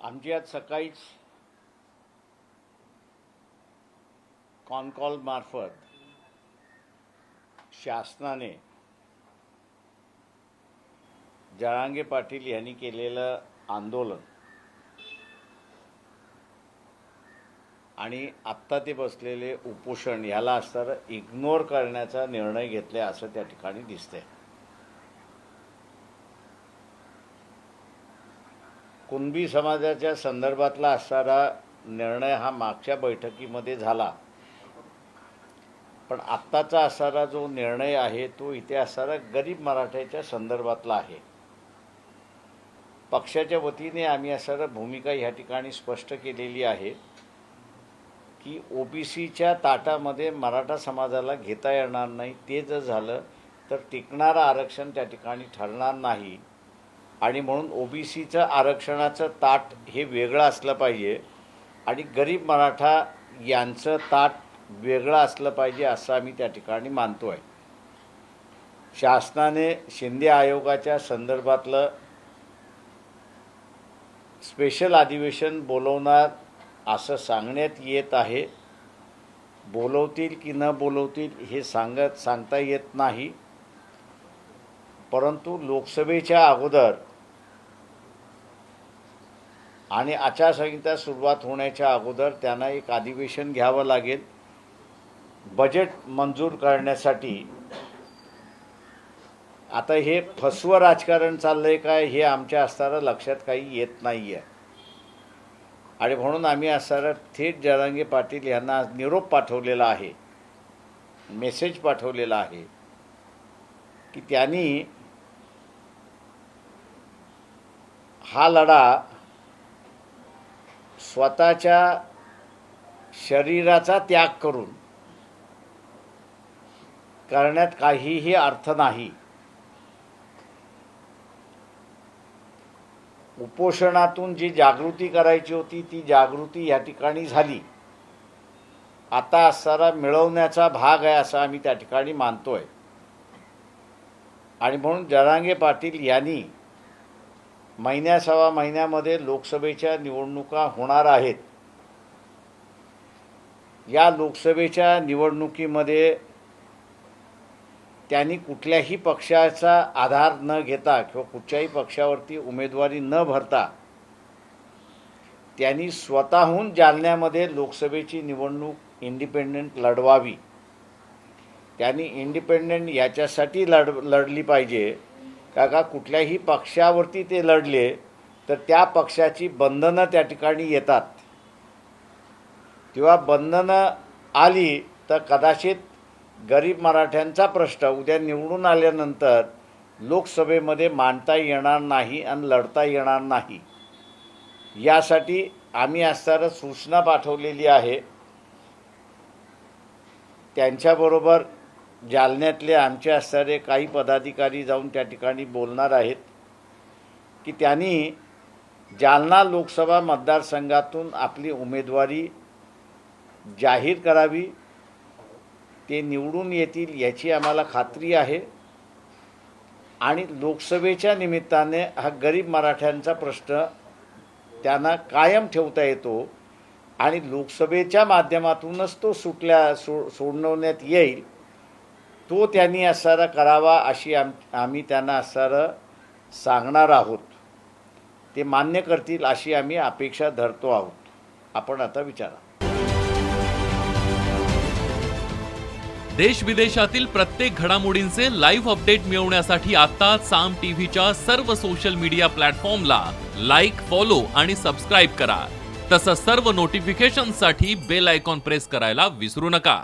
आमची आज सकाळीच कॉनकॉल मार्फत शासनाने जळांगे पाटील यांनी केलेलं आंदोलन आणि आत्ता ते बसलेले उपोषण ह्याला असणारं इग्नोर करण्याचा निर्णय घेतला असं त्या ठिकाणी दिसतंय. कुणबी समाजाच्या संदर्भातला असणारा निर्णय हा मागच्या बैठकीमध्ये झाला. पण आत्ताचा असणारा जो निर्णय आहे तो इथे असणारा गरीब मराठ्याच्या संदर्भातला आहे. पक्षाच्या वतीने आम्ही असणारा भूमिका ह्या ठिकाणी स्पष्ट केलेली आहे की ओ बी सीच्या ताटामध्ये मराठा समाजाला घेता येणार नाही ते जर झालं तर टिकणारं आरक्षण त्या ठिकाणी ठरणार नाही. आणि म्हणून ओ बी सीचं आरक्षणाचं ताट हे वेगळं असलं पाहिजे आणि गरीब मराठा यांचं ताट वेगळं असलं पाहिजे असं आम्ही त्या ठिकाणी मानतो आहे शासनाने शिंदे आयोगाच्या संदर्भातलं स्पेशल अधिवेशन बोलवणार असं सांगण्यात येत आहे. बोलवतील की न बोलवतील हे सांगत सांगता येत नाही. परंतु लोकसभेच्या अगोदर आणि आचारसंहिता सुरुवात होण्याच्या अगोदर त्यांना एक अधिवेशन घ्यावं लागेल. बजेट मंजूर करण्यासाठी. आता हे फसवं राजकारण चाललंय काय हे आमच्या असताना लक्षात काही येत नाही आहे आणि म्हणून आम्ही असताना थेट जरांगे पाटील यांना निरोप पाठवलेला आहे. मेसेज पाठवलेला आहे. की त्यांनी हा लढा स्वतःच्या शरीराचा त्याग करून करण्यात काहीही अर्थ नाही. उपोषणातून जी जागृती करायची होती ती जागृती या ठिकाणी झाली. आता असणारा मिळवण्याचा भाग आहे असं आम्ही त्या ठिकाणी मानतोय. आणि म्हणून जरांगे पाटील यांनी महिन्या सव्वा महिन्यामध्ये लोकसभेच्या निवडणुका होणार आहेत. या लोकसभेच्या निवडणुकीमध्ये त्यांनी कुठल्याही पक्षाचा आधार न घेता किंवा कुठच्याही पक्षावरती उमेदवारी न भरता त्यांनी स्वतःहून जालन्यामध्ये लोकसभेची निवडणूक इंडिपेंडंट लढवावी. त्यांनी इंडिपेंडंट याच्यासाठी लढ लढली पाहिजे. का का कुठल्याही पक्षावरती ते लढले तर त्या पक्षाची बंधनं त्या ठिकाणी येतात. किंवा बंधनं आली तर कदाचित गरीब मराठ्यांचा प्रश्न उद्या निवडून आल्यानंतर लोकसभेमध्ये मांडता येणार नाही आणि लढता येणार नाही. यासाठी आम्ही असताना सूचना पाठवलेली आहे. त्यांच्याबरोबर जालन्यातले आमचे असणारे काही पदाधिकारी जाऊन त्या ठिकाणी बोलणार आहेत की त्यांनी जालना लोकसभा मतदारसंघातून आपली उमेदवारी जाहीर करावी. ते निवडून येतील याची आम्हाला खात्री आहे. आणि लोकसभेच्या निमित्ताने हा गरीब मराठ्यांचा प्रश्न त्यांना कायम ठेवता येतो आणि लोकसभेच्या माध्यमातूनच तो सुटल्या सो सोडवण्यात येईल. तो त्यांनी असणारा करावा अशी आम आम्ही त्यांना असणारं सांगणार आहोत. ते मान्य करतील अशी आम्ही अपेक्षा धरतो आहोत. आपण आता विचारा. देश विदेशातील प्रत्येक घडामोडींचे लाईव्ह अपडेट मिळवण्यासाठी आता साम टीव्हीच्या सर्व सोशल मीडिया प्लॅटफॉर्मला लाईक फॉलो आणि सबस्क्राईब करा. तसंच सर्व नोटिफिकेशनसाठी बेल आयकॉन प्रेस करायला विसरू नका.